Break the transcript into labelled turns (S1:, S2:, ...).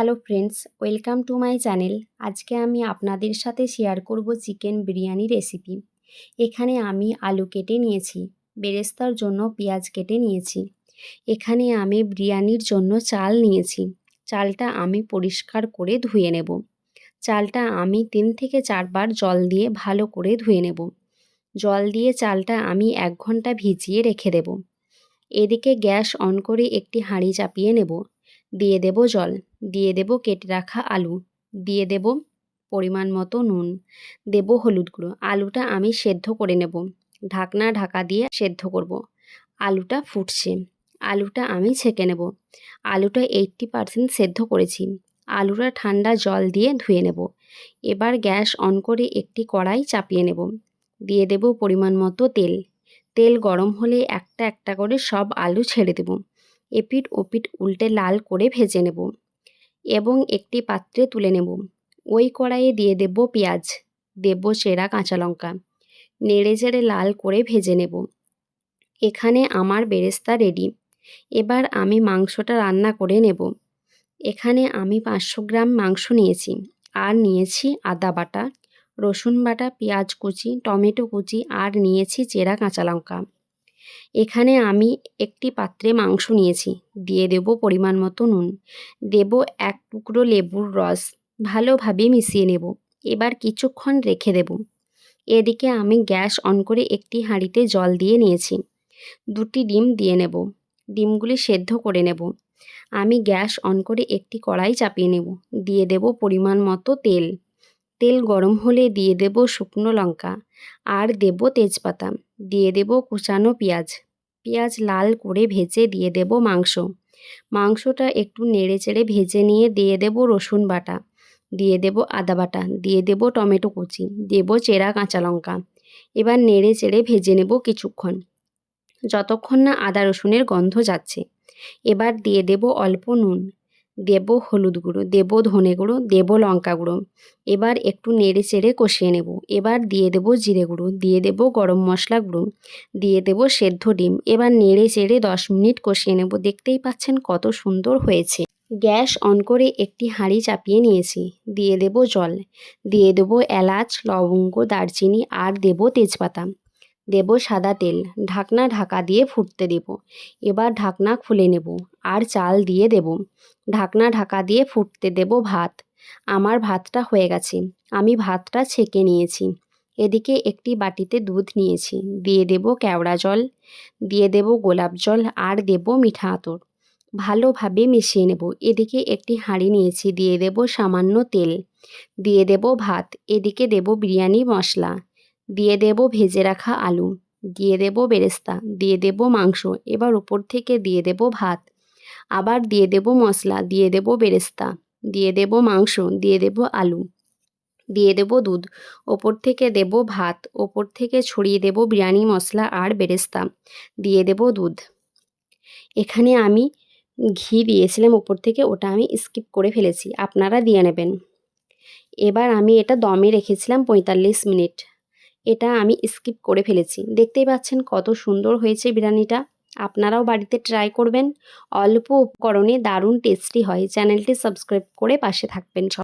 S1: Hello friends welcome to my channel আজকে আমি আপনাদের সাথে শেয়ার করব চিকেন বিরিয়ানি রেসিপি এখানে আমি আলু কেটে নিয়েছি, বেরেস্তার জন্য পেঁয়াজ কেটে নিয়েছি। এখানে আমি বিরিয়ানির জন্য চাল নিয়েছি। চালটা আমি পরিষ্কার করে ধুয়ে নেব। চালটা আমি তিন থেকে চারবার জল দিয়ে ভালো করে ধুয়ে নেব। জল দিয়ে চালটা আমি এক ঘণ্টা ভিজিয়ে রেখে দেব। এদিকে গ্যাস অন করে একটি হাঁড়ি চাপিয়ে নেব। দিয়ে দেব জল, দিয়ে দেব কেটে রাখা আলু, দিয়ে দেব পরিমাণ মতো নুন, দেব হলুদ গুঁড়ো। আলুটা আমি সেদ্ধ করে নেব, ঢাকনা ঢাকা দিয়ে সেদ্ধ করব। আলুটা ফুটছে, আলুটা আমি ছেঁকে নেব। আলুটা এইট্টি পারসেন্ট সেদ্ধ করেছি, আলুটা ঠান্ডা জল দিয়ে ধুয়ে নেব। এবার গ্যাস অন করে একটি কড়াই চাপিয়ে নেব। দিয়ে দেব পরিমাণ মতো তেল তেল গরম হলে একটা একটা করে সব আলু ছেড়ে দেব। এপিট ওপিট উল্টে লাল করে ভেজে নেব এবং একটি পাত্রে তুলে নেব। ওই কড়াইয়ে দিয়ে দেব পেঁয়াজ, দেব সেরা কাঁচা লঙ্কা। নেড়ে চেড়ে লাল করে ভেজে নেব। এখানে আমার বেরেস্তা রেডি এবার আমি মাংসটা রান্না করে নেব। এখানে আমি পাঁচশো গ্রাম মাংস নিয়েছি। আর নিয়েছি আদা বাটা, রসুন বাটা, পেঁয়াজ কুচি, টমেটো কুচি আর নিয়েছি চেরা কাঁচা লঙ্কা। এখানে আমি একটি পাত্রে মাংস নিয়েছি। দিয়ে দেব পরিমাণ মতো নুন। দেব এক টুকরো লেবুর রস। ভালোভাবে মিশিয়ে নেব। এবার কিছুক্ষণ রেখে দেব। এদিকে আমি গ্যাস অন করে একটি হাঁড়িতে জল দিয়ে নিয়েছি। দুটি ডিম দিয়ে নেব। ডিমগুলি সেদ্ধ করে নেব। আমি গ্যাস অন করে একটি কড়াই চাপিয়ে নেব। দিয়ে দেব পরিমাণ মতো তেল। তেল গরম হলে দিয়ে দেব শুকনো লঙ্কা। আর দেব তেজপাতা। দিয়ে দেব কুচানো পেঁয়াজ। পেঁয়াজ লাল করে ভেজে দিয়ে দেব মাংস। মাংসটা একটু নেড়ে চেড়ে ভেজে নিয়ে দিয়ে দেব রসুন বাটা। দিয়ে দেব আদা বাটা। দিয়ে দেব টমেটো কুচি। দেব চেরা কাঁচা লঙ্কা। এবার নেড়ে চেড়ে ভেজে নেব কিছুক্ষণ। যতক্ষণ না আদা রসুনের গন্ধ যাচ্ছে। এবার দিয়ে দেব অল্প নুন। দেব হলুদ গুঁড়ো, দেব ধনে গুঁড়ো, দেব লঙ্কা গুঁড়ো। এবার একটু নেড়ে চেড়ে কষিয়ে নেব। এবার দিয়ে দেব জিরে গুঁড়ো, দিয়ে দেব গরম মশলা গুঁড়ো, দিয়ে দেব সেদ্ধ ডিম। এবার নেড়ে চেড়ে দশ মিনিট কষিয়ে নেব। দেখতেই পাচ্ছেন কত সুন্দর হয়েছে। গ্যাস অন করে একটি হাঁড়ি চাপিয়ে নিয়েছি। দিয়ে দেব জল, দিয়ে দেব এলাচ, লবঙ্গ, দারচিনি আর দেব তেজপাতা। দেব সাদা তেল, ঢাকনা ঢাকা দিয়ে ফুটতে দেব। এবার ঢাকনা খুলে নেব আর চাল দিয়ে দেব। ঢাকনা ঢাকা দিয়ে ফুটতে দেব ভাত। আমার ভাতটা হয়ে গেছে, আমি ভাতটা ছেঁকে নিয়েছি। এদিকে একটি বাটিতে দুধ নিয়েছি, দিয়ে দেব কেওড়া জল, দিয়ে দেব গোলাপ জল আর দেব মিঠা আতর। ভালোভাবে মিশিয়ে নেব। এদিকে একটি হাঁড়ি নিয়েছি, দিয়ে দেব সামান্য তেল, দিয়ে দেব ভাত, এদিকে দেব বিরিয়ানি মশলা। দিয়ে দেব ভেজে রাখা আলু দিয়ে দেব বেরেস্তা দিয়ে দেব মাংস এবার উপর থেকে দিয়ে দেব ভাত আবার দিয়ে দেব মশলা দিয়ে দেব বেরেস্তা দিয়ে দেব মাংস দিয়ে দেব আলু দিয়ে দেব দুধ ওপর থেকে দেব ভাত ওপর থেকে ছড়িয়ে দেব বিরিয়ানি মশলা আর বেরেস্তা দিয়ে দেব দুধ এখানে আমি ঘি দিয়েছিলাম ওপর থেকে ওটা আমি স্কিপ করে ফেলেছি আপনারা দিয়ে নেবেন এবার আমি এটা দমে রেখেছিলাম পঁয়তাল্লিশ মিনিট এটা আমি স্কিপ করে ফেলেছি। দেখতেই পাচ্ছেন কত সুন্দর হয়েছে বিরিয়ানিটা। আপনারাও বাড়িতে ট্রাই করবেন। অল্প উপকরণে দারুণ টেস্টি হয়। চ্যানেলটি সাবস্ক্রাইব করে পাশে থাকবেন সব